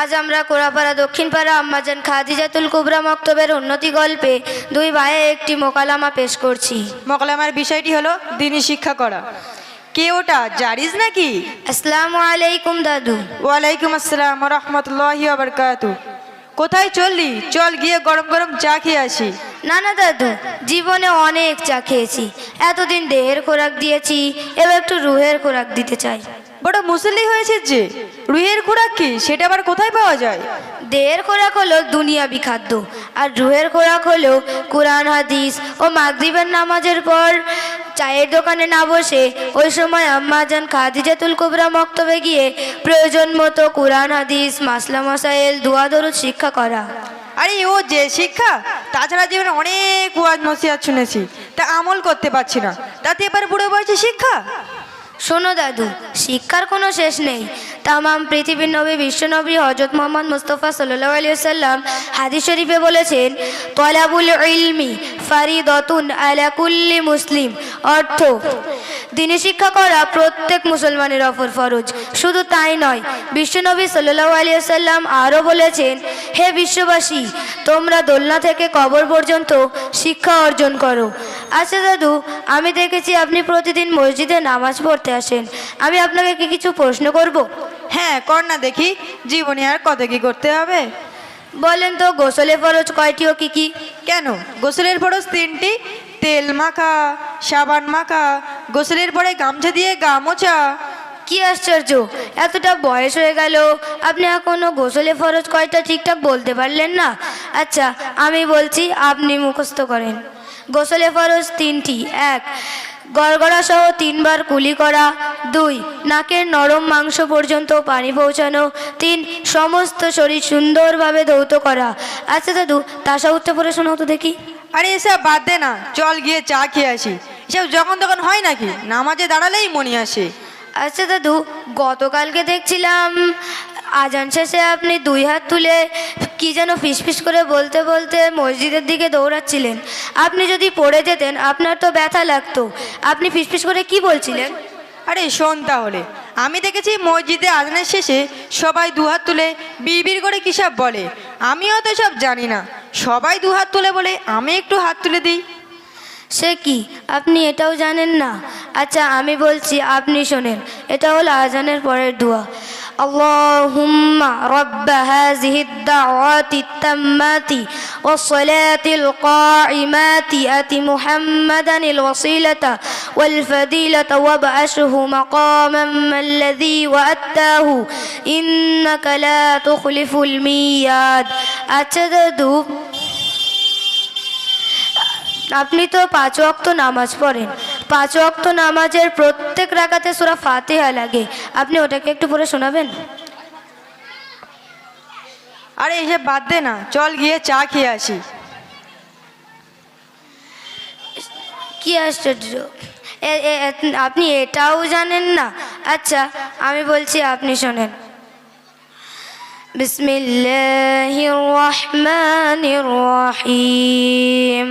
আজ আমরা কোরাপাড়া দক্ষিণপাড়া আম্মাজান খাদিজাতুল কুবরা মক্তবের উন্নতি গল্পে দুই ভাইয়ে একটি মোকালামা পেশ করছি। মকলামার বিষয়টি হলো দিনী শিক্ষা করা। কে ওটা? জারিজ নাকি? আসসালামু আলাইকুম দাদু। ওয়ালাইকুম আসসালাম রহমতুল্লাহ বারকাতু। কোথায় চললি? চল গিয়ে গরম গরম চা খেয়ে আসি। না না দাদু জীবনে অনেক চা খেয়েছি। এতদিন দেহের খোরাক দিয়েছি এবার একটু রুহের খোরাক দিতে চাই। বড় মুসল্লি হয়েছে যে রুহের খোরাক কি? সেটা আবার কোথায় পাওয়া যায়? দেহের খোরাক হলো দুনিয়াবি খাদ্য আর রুহের খোরাক হলো কোরআন হাদিস ও মাগরিবের নামাজের পর। চায়ের দোকানে না বসে ওই সময় আম্মাজান খাদিজাতুল কুবরা মক্তবে গিয়ে প্রয়োজন মতো কোরআন হাদিস মাসলা মসাইল দোয়া দরুদ শিক্ষা করা। আরে ও যে শিক্ষা তাছাড়া জীবনে অনেক ওয়াজ নসিহাত শুনেছি। তা আমল করতে পারছি না। তাতে এবার বুড়ো বয়সে শিক্ষা? শোনো দাদু, শিক্ষার কোনো শেষ নেই। তামাম পৃথিবীর নবী, বিশ্বনবী হজরত মোহাম্মদ মুস্তফা সাল্লাহ আলিয়া সাল্লাম হাদিস শরীফে বলেছেন, তলাবুল ইলমি ফারিদতুন আলা কুল্লি মুসলিম। অর্থ দিনী শিক্ষা করা প্রত্যেক মুসলমানের অপর ফরজ। শুধু তাই নয় বিশ্বনবী সাল্লাহ আলিয়া সাল্লাম আরও বলেছেন হে বিশ্ববাসী তোমরা দোলনা থেকে কবর পর্যন্ত শিক্ষা অর্জন করো। আচ্ছা দাদু আমি দেখেছি আপনি প্রতিদিন মসজিদে নামাজ পড়তে আসেন। আমি আপনাকে কি কিছু প্রশ্ন করব? হ্যাঁ কর না দেখি জীবনে আর কত কি করতে হবে? বলেন তো গোসলে ফরজ কয়টি ও কি কি? কেন? গোসলের ফরজ তিনটি তেল মাখা সাবান মাখা গোসলের পরে গামছা দিয়ে গা মোছা। কি আশ্চর্য, এতটা বয়স হয়ে গেল। আপনি এখনও গোসলে ফরজ কয়টা ঠিকঠাক বলতে পারলেন না? আচ্ছা আমি বলছি আপনি মুখস্থ করেন। গোসলে ফরজ তিনটি, এক গড়গড়া সহ তিনবার কুলি করা। দুই, নাকের নরম মাংস পর্যন্ত পানি পৌঁছানো। তিন, সমস্ত শরীর সুন্দরভাবে ধৌত করা। আচ্ছা দাদু, তাসা উঠতে পড়ে শোনো তো দেখি। আরে এসব বাদ দে না, চল গিয়ে চা খেয়ে আসি। এসব যখন তখন হয় নাকি? নামাজে দাঁড়ালেই মনে আসে। আচ্ছা দাদু গতকালকে দেখছিলাম আজান শেষে আপনি দুই হাত তুলে কি যেন ফিসফিস করে বলতে বলতে মসজিদের দিকে দৌড়াচ্ছিলেন। আপনি যদি পড়ে যেতেন আপনার তো ব্যথা লাগতো। আপনি ফিসফিস করে কি বলছিলেন? আরে শোন তাহলে আমি দেখেছি মসজিদে আজানের শেষে সবাই দুহাত তুলে বিড় করে কী সব বলে? আমিও তো সব জানি না। সবাই দুহাত তুলে বলে আমি একটু হাত তুলে দিই। সে কি আপনি এটাও জানেন না আচ্ছা আমি বলছি আপনি শোনেন এটা হলো আজানের পরের দোয়া اللهم رب هذه الدعوات التامات والصلاة القائمات آت محمدا الوسيلة والفضيلة وابعثه مقاما الذي وأتاه إنك لا تخلف الميعاد আচ্ছা দাদু আপনি তো পাঁচ অক্ত নামাজ পড়েন। পাঁচ অক্ত নামাজের প্রত্যেক রাকাতে সুরা ফাতেহা লাগে। আপনি ওটাকে একটু পরে শোনাবেন? আরে এসব বাদ দে না। চল গিয়ে চা খেয়ে আসি। কি আশ্চর্য। আপনি এটাও জানেন না? আচ্ছা আমি বলছি আপনি শোনেন। বিসমিল্লাহির রহমানির রহিম।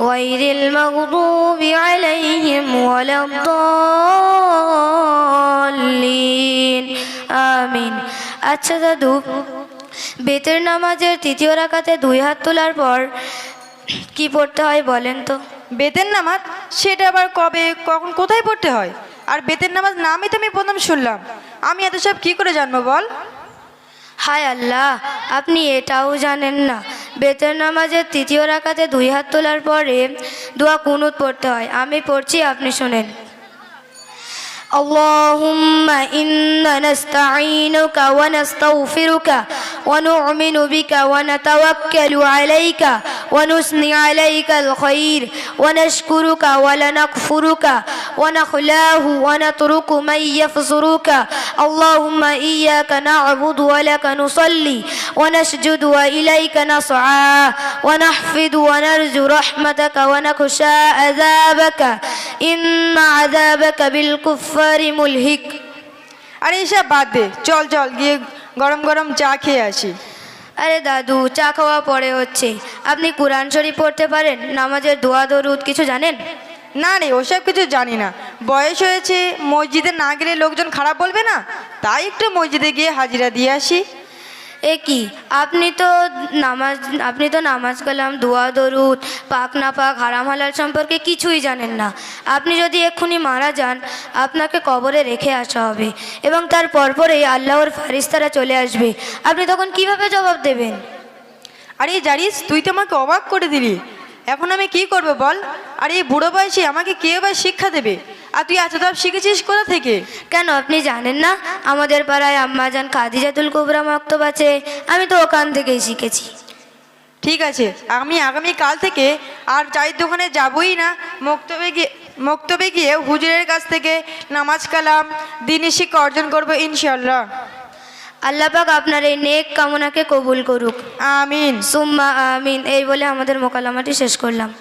غير المغضوب عليهم ولا الضالين আমিন আচ্ছা দাদু বেতের নামাজের তৃতীয় রাকাতে দুই হাত তোলার পর কি পড়তে হয় বলেন তো বেতের নামাজ সেটা আবার কবে কখন কোথায় পড়তে হয় আর বেতের নামাজ নামই তো আমি প্রথম শুনলাম আমি এত সব কী করে জানবো বল হায় আল্লাহ আপনি এটাও জানেন না বেতের নামাজের তৃতীয় রাকাতে দুই হাত তোলার পরে দোয়া কুনুত পড়তে হয় আমি পড়ছি আপনি শোনেন اللهم إنا نستعينك ونستغفرك ونؤمن بك ونتوكل عليك ونثني عليك الخير ونشكرك ولا نكفرك ونخلاه ونترك من يفسرك اللهم إياك نعبد ولك نصلي ونسجد وإليك نسعى ونحفظ ونرجو رحمتك ونخشى عذابك إن عذابك بالكفار ملهك আরে এসব বাদ দে চল চল গিয়ে গরম গরম চা খেয়ে আসি আরে দাদু চা খাওয়া পরে হচ্ছে আপনি কোরআন শরীফ পড়তে পারেন নামাজের দোয়া দরুদ কিছু জানেন না রে ওসব কিছু জানি না বয়স হয়েছে মসজিদে না গেলে লোকজন খারাপ বলবে না তাই একটু মসজিদে গিয়ে হাজিরা দিয়ে আসি এ কি? আপনি তো নামাজ, আপনি তো নামাজ কালাম, দোয়া, দরুদ, পাক, না পাক, হারাম, হালাল সম্পর্কে কিছুই জানেন না। আপনি যদি এক্ষুনি মারা যান, আপনাকে কবরে রেখে আসা হবে এবং তার পরপরেই আল্লাহর ফারিস্তারা চলে আসবে। আপনি তখন কীভাবে জবাব দেবেন? আরে জানিস, তুই তো আমাকে অবাক করে দিলি। এখন আমি কি করব বল? আর এই বুড়ো বয়সে আমাকে কে এবার শিক্ষা দেবে? আর তুই এত সব শিখেছিস কোথা থেকে? কেন আপনি জানেন না? আমাদের পাড়ায় আম্মাজান খাদিজাতুল কুবরা মক্তব আছে। আমি তো ওখান থেকেই শিখেছি। ঠিক আছে আমি আগামী কাল থেকে আর চায়ের দোকানে যাবই না। মক্তবে গিয়ে মক্তবে গিয়ে হুজুরের কাছ থেকে নামাজ কালাম দিনই শিক্ষা অর্জন করব ইনশাল্লাহ আল্লাহ পাক আপনার এই নেক কামনাকে কবুল করুক। আমিন। সুম্মা আমিন। এই বলে আমাদের মোকালামাটি শেষ করলাম।